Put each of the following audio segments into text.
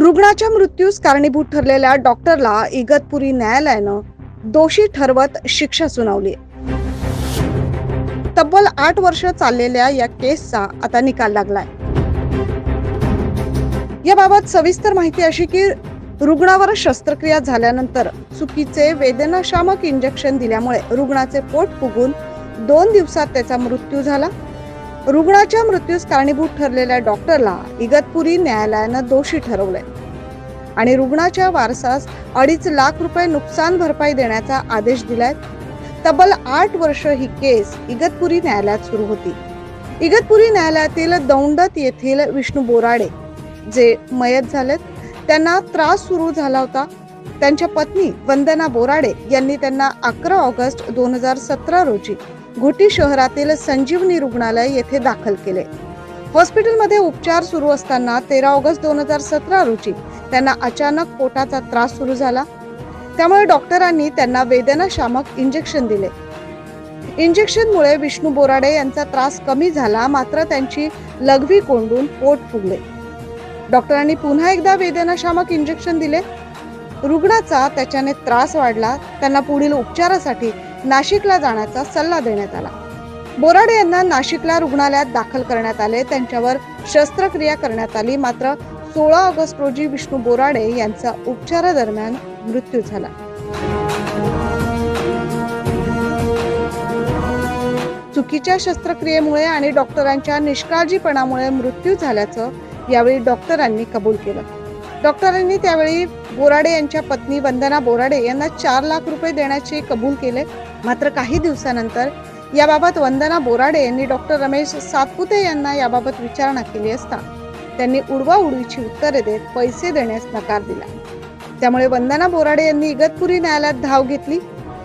रुग्णाच्या मृत्यूस कारणीभूत ठरलेल्या डॉक्टरला इगतपुरी न्यायालयानं दोषी ठरवत शिक्षा सुनावली. तब्बल आठ वर्ष चाललेल्या या केसचा आता निकाल लागलाय. याबाबत सविस्तर माहिती अशी की रुग्णावर शस्त्रक्रिया झाल्यानंतर चुकीचे वेदनाशामक इंजेक्शन दिल्यामुळे रुग्णाचे पोट फुगून दोन दिवसात त्याचा मृत्यू झाला. रुग्णाच्या मृत्यूस कारणीभूत ठरलेल्या डॉक्टरला इगतपुरी न्यायालयानं दोषी ठरवलंय. आणि रुग्णाच्या वारसास अडीच लाख रुपये नुकसान भरपाई देण्याचा आदेश दिलाय. तब्बल आठ वर्ष ही केस इगतपुरी न्यायालयात सुरू होती. इगतपुरी न्यायालयातील दौंडत येथील विष्णू बोराडे जे मयत झालेत त्यांना त्रास सुरू झाला होता. त्यांच्या पत्नी वंदना बोराडे यांनी त्यांना अकरा ऑगस्ट दोन हजार सतरा रोजी घोटी शहरातील संजीवनी रुग्णालय येथे दाखल केले. हॉस्पिटलमध्ये उपचार सुरू असताना तेरा ऑगस्ट दोन हजार सतरा रोजी त्यांना अचानक पोटाचा त्रास सुरू झाला. त्यामुळे डॉक्टरांनी त्यांना वेदनाशामक इंजेक्शन दिले. इंजेक्शनमुळे विष्णू बोराडे यांचा त्रास कमी झाला मात्र त्यांची लघवी कोंडून पोट फुगले. डॉक्टरांनी पुन्हा एकदा वेदनाशामक इंजेक्शन दिले. रुग्णाचा त्याच्याने त्रास वाढला त्यांना पुढील उपचारासाठी नाशिकला जाण्याचा सल्ला देण्यात आला. बोराडे यांना नाशिकला रुग्णालयात दाखल करण्यात आले. त्यांच्यावर शस्त्रक्रिया करण्यात आली. मात्र सोळा ऑगस्ट रोजी विष्णू बोराडे यांचा उपचारादरम्यान मृत्यू झाला. चुकीच्या शस्त्रक्रियेमुळे आणि डॉक्टरांच्या निष्काळजीपणामुळे मृत्यू झाल्याचं यावेळी डॉक्टरांनी कबूल केलं. डॉक्टरांनी त्यावेळी बोराडे यांच्या पत्नी वंदना बोराडे यांना चार लाख रुपये देण्याचे कबूल केले. मात्र काही दिवसानंतर याबाबत वंदना बोराडे यांनी डॉक्टर रमेश सातपुते यांना याबाबत विचारणा केली असता त्यांनी उडवा उडवीची उत्तरे देत पैसे देण्यास नकार दिला. त्यामुळे वंदना बोराडे यांनी इगतपुरी न्यायालयात धाव घेतली.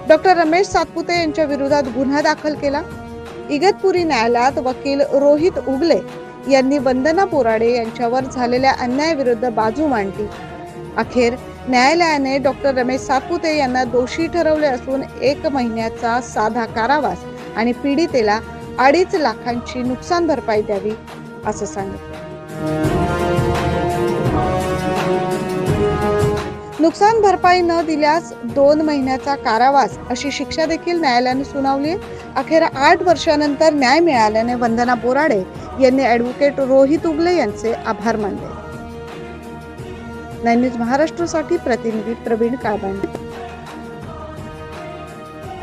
डॉक्टर रमेश सातपुते यांच्या विरोधात गुन्हा दाखल केला. इगतपुरी न्यायालयात वकील रोहित उगले यांनी वंदना बोराडे यांच्यावर झालेल्या अन्यायाविरुद्ध बाजू मांडली. अखेर न्यायालयाने डॉक्टर रमेश सापुते यांना दोषी ठरवले असून एक महिन्याचा साधा कारावास आणि पीडितेला अडीच लाखांची नुकसान भरपाई द्यावी असं सांगितलं. नुकसान भरपाई न दिल्यास दोन महिन्याचा कारावास अशी शिक्षा देखील न्यायालयाने सुनावली अखेर आठ वर्षानंतर न्याय मिळाल्याने वंदना बोराडे यांनी ॲडव्होकेट रोहित उगले यांचे आभार मानले. न्यूज महाराष्ट्रासाठी प्रतिनिधी प्रवीण काळबांडे